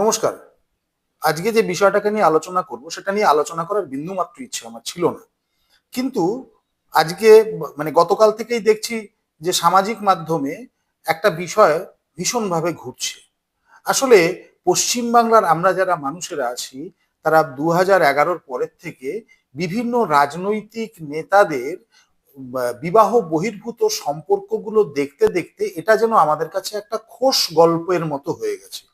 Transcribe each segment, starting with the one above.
নমস্কার। আজকে যে বিষয়টাকে নিয়ে আলোচনা করব, সেটা নিয়ে আলোচনা করার বিন্দুমাত্র ইচ্ছে আমার ছিল না। কিন্তু আজকে মানে গতকাল থেকেই দেখছি যে সামাজিক মাধ্যমে একটা বিষয় ভীষণভাবে ঘুরছে। আসলে পশ্চিমবাংলার আমরা যারা মানুষেরা আছি, তারা দু হাজার এগারোর পরের থেকে বিভিন্ন রাজনৈতিক নেতাদের বিবাহ বহির্ভূত সম্পর্কগুলো দেখতে দেখতে এটা যেন আমাদের কাছে একটা খোশ গল্পের মতো হয়ে গেছে।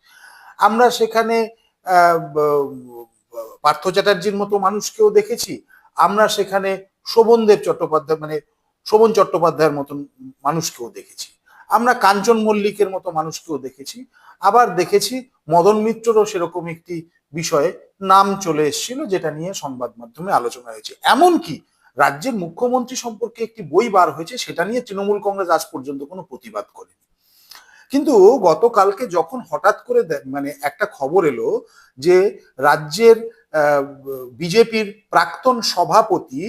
আমরা সেখানে পার্থ চ্যাটার্জির মতো মানুষকেও দেখেছি। আমরা সেখানে শোভনদেব চট্টোপাধ্যায় মানে শোভন চট্টোপাধ্যায়ের মতন মানুষকেও দেখেছি। আমরা কাঞ্চন মল্লিকের মতো মানুষকেও দেখেছি। আবার দেখেছি মদন মিত্ররও সেরকম একটি বিষয়ে নাম চলে এসেছিল, যেটা নিয়ে সংবাদ মাধ্যমে আলোচনা হয়েছে। এমনকি রাজ্যের মুখ্যমন্ত্রী সম্পর্কে একটি বই বার হয়েছে, সেটা নিয়ে তৃণমূল কংগ্রেস আজ পর্যন্ত কোনো প্রতিবাদ করেনি। কিন্তু গতকালকে যখন হঠাৎ করে মানে একটা খবর এলো যে রাজ্যের বিজেপির প্রাক্তন সভাপতি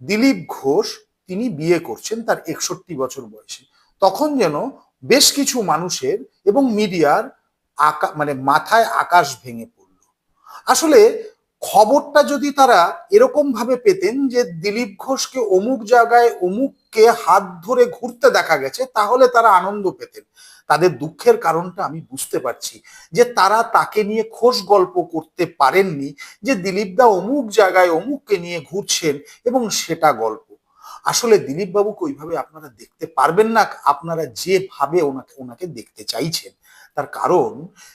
দিলীপ ঘোষ তিনি বিয়ে করছেন তার একষট্টি বছর বয়সে। তখন যেন বেশ কিছু মানুষের এবং মিডিয়ার আকা মানে মাথায় আকাশ ভেঙে পড়ল। আসলে খবরটা যদি তারা এরকম ভাবে পেতেন যে দিলীপ ঘোষকে অমুক জায়গায় অমুককে হাত ধরে ঘুরতে দেখা গেছে, তাহলে তারা আনন্দ পেতেন। তাদের দুঃখের কারণটা আমি বুঝতে পারছি যে তারা তাকে নিয়ে খোশ গল্প করতে পারেননি যে দিলীপ দা অমুক জায়গায় অমুককে নিয়ে ঘুরছেন এবং সেটা গল্প। আসলে দিলীপ বাবুকে ওইভাবে আপনারা দেখতে পারবেন না, আপনারা যেভাবে ওনাকে ওনাকে দেখতে চাইছেন। তার কারণ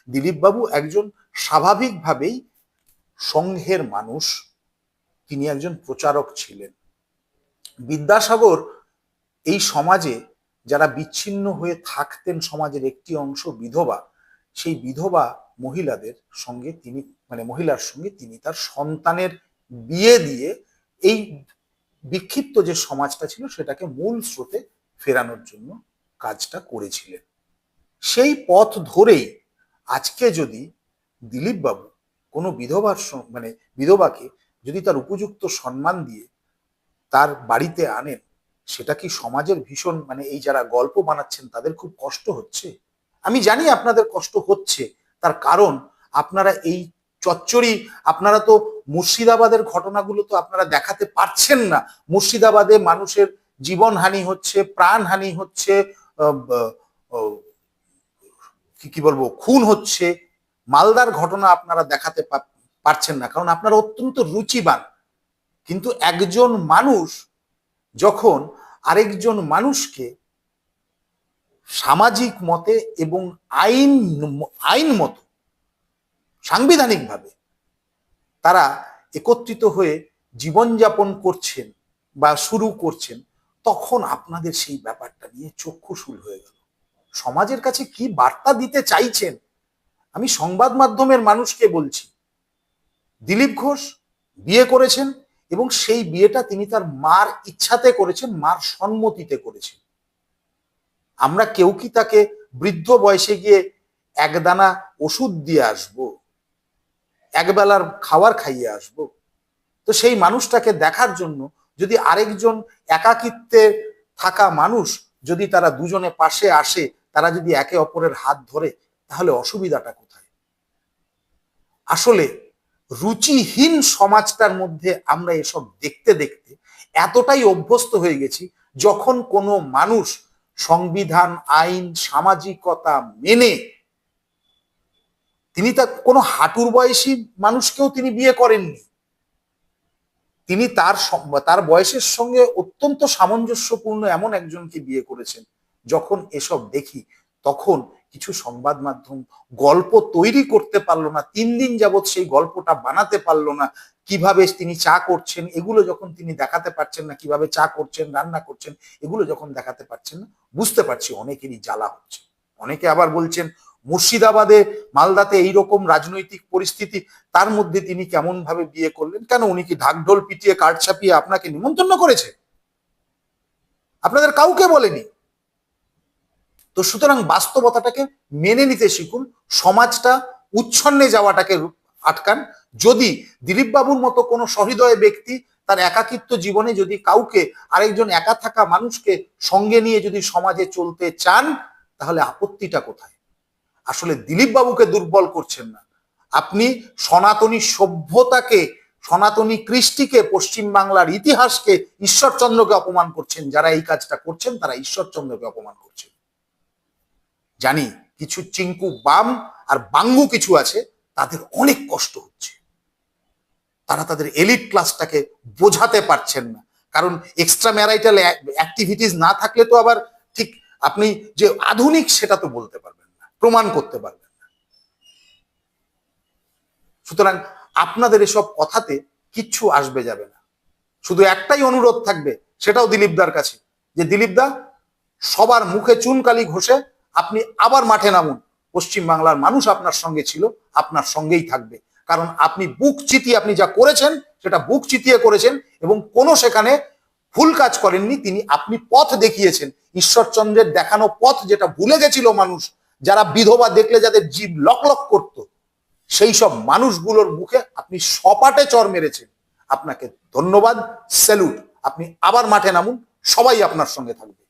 দিলীপ বাবু একজন স্বাভাবিকভাবেই সংঘের মানুষ, তিনি একজন প্রচারক ছিলেন। বিদ্যাসাগর এই সমাজে যারা বিচ্ছিন্ন হয়ে থাকতেন সমাজের একটি অংশ বিধবা, সেই বিধবা মহিলাদের সঙ্গে তিনি মানে মহিলার সঙ্গে তিনি তার সন্তানের বিয়ে দিয়ে এই বিক্ষিপ্ত যে সমাজটা ছিল সেটাকে মূল স্রোতে ফেরানোর জন্য কাজটা করেছিলেন। সেই পথ ধরেই আজকে যদি দিলীপ বাবু কোনো বিধবার মানে বিধবাকে যদি তার উপযুক্ত সম্মান দিয়ে তার বাড়িতে আনেন, সেটা কি সমাজের ভীষণ মানে এই যারা গল্প বানাচ্ছেন তাদের খুব কষ্ট হচ্ছে? আমি জানি আপনাদের কষ্ট হচ্ছে, তার কারণ আপনারা এই চচ্চড়ি, আপনারা তো মুর্শিদাবাদের ঘটনাগুলো তো আপনারা দেখাতে পারছেন না। মুর্শিদাবাদে মানুষের জীবনহানি হচ্ছে, প্রাণহানি হচ্ছে কি বলব, খুন হচ্ছে মালদার ঘটনা আপনারা দেখাতে পারছেন না, কারণ আপনারা অত্যন্ত রুচিবান। কিন্তু একজন মানুষ যখন আরেকজন মানুষকে সামাজিক মতে এবং আইন আইন মতো, সাংবিধানিকভাবে তারা একত্রিত হয়ে জীবনযাপন করছেন বা শুরু করছেন, তখন আপনাদের সেই ব্যাপারটা নিয়ে চক্ষুশূল হয়ে গেল। সমাজের কাছে কি বার্তা দিতে চাইছেন? আমি সংবাদ মাধ্যমের মানুষকে বলছি। দিলীপ ঘোষ বিয়ে করেছেন এবং সেই বিয়েটা তিনি তার মার ইচ্ছাতে করেছেন, মার সম্মতিতে করেছেন। আমরা কেউ কি তাকে বৃদ্ধ বয়সে গিয়ে একদানা ওষুধ দিয়ে আসব, একবেলার খাবার খাইয়ে আসব? তো সেই মানুষটাকে দেখার জন্য যদি আরেকজন একাকিত্বে থাকা মানুষ যদি তারা দুজনে পাশে আসে, তারা যদি একে অপরের হাত ধরে তাহলে অসুবিধাটা কোথায়? আসলে রুচিহীন সমাজটার মধ্যে আমরা এসব দেখতে দেখতে এতটাই অভ্যস্ত হয়ে গেছি, যখন কোনো মানুষ সংবিধান, আইন, সামাজিকতা মেনে তিনি তার কোনো হাঁটুর বয়সী মানুষকেও তিনি বিয়ে করেননি। তিনি তার তার বয়সের সঙ্গে অত্যন্ত সামঞ্জস্যপূর্ণ এমন একজনকে বিয়ে করেছেন। যখন এসব দেখি, তখন কিছু সংবাদ মাধ্যম গল্প তৈরি করতে পারল না, তিন দিন যাবৎ সেই গল্পটা বানাতে পারল না। কীভাবে তিনি চা করছেন, এগুলো যখন তিনি দেখাতে পারছেন না, কীভাবে চা করছেন, রান্না করছেন, এগুলো যখন দেখাতে পারছেন না, বুঝতে পারছি অনেকেরই জ্বালা হচ্ছে। অনেকে আবার বলছেন, মুর্শিদাবাদে মালদাতে এইরকম রাজনৈতিক পরিস্থিতি, তার মধ্যে তিনি কেমন ভাবে বিয়ে করলেন? কেন উনি কি ঢাকঢোল পিটিয়ে কার্ড ছাপিয়ে আপনাকে নিমন্ত্রণ করেছে? আপনাদের কাউকে বলেনি। তো সুতরাং বাস্তবতাটাকে মেনে নিতে শিখুন, সমাজটা উচ্ছন্নে যাওয়াটাকে আটকান। যদি দিলীপ বাবুর মতো কোনো সহৃদয় ব্যক্তি তার একাকিত্ব জীবনে যদি কাউকে আরেকজন একা থাকা মানুষকে সঙ্গে নিয়ে যদি সমাজে চলতে চান, তাহলে আপত্তিটা কোথায়? আসলে দিলীপ বাবুকে দুর্বল করছেন না। আপনি সনাতনী সভ্যতাকে, সনাতনী কৃষ্টিকে, পশ্চিমবাংলার ইতিহাসকে ঈশ্বরচন্দ্রকে অপমান করছেন। যারা এই কাজটা করছেন, তারা ঈশ্বরচন্দ্রকে অপমান করছেন। জানি কিছু চিঙ্কু বাম আর বাঙ্গু কিছু আছে, তাদের অনেক কষ্ট হচ্ছে। তারা তাদের এলিট ক্লাসটাকে বোঝাতে পারছেন না। কারণ এক্সট্রা ম্যারাইটাল অ্যাক্টিভিটিস না থাকলে তো আবার ঠিক আপনি যে আধুনিক সেটা তো বলতে পারবেন না, প্রমাণ করতে পারবেন না। সুতরাং আপনাদের এসব কথাতে কিচ্ছু আসবে যাবে না। শুধু একটাই অনুরোধ থাকবে, সেটাও দিলীপদার কাছে, যে দিলীপদা, সবার মুখে চুনকালি ঘষে আপনি আবার মাঠে নামুন। পশ্চিম বাংলার মানুষ আপনার সঙ্গে ছিল, আপনার সঙ্গেই থাকবে। কারণ আপনি বুক চিতিয়ে আপনি যা করেছেন, সেটা বুক চিতিয়ে করেছেন এবং কোনো সেখানে ভুল কাজ করেননি, তিনি আপনি পথ দেখিয়েছেন। ঈশ্বরচন্দ্রের দেখানো পথ যেটা ভুলে গেছিল মানুষ, যারা বিধবা দেখলে যাদের জীব লক লক করত, সেই সব মানুষগুলোর মুখে আপনি সপাটে চর মেরেছেন। আপনাকে ধন্যবাদ, স্যালুট। আপনি আবার মাঠে নামুন, সবাই আপনার সঙ্গে থাকবে।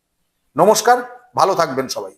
নমস্কার, ভালো থাকবেন সবাই।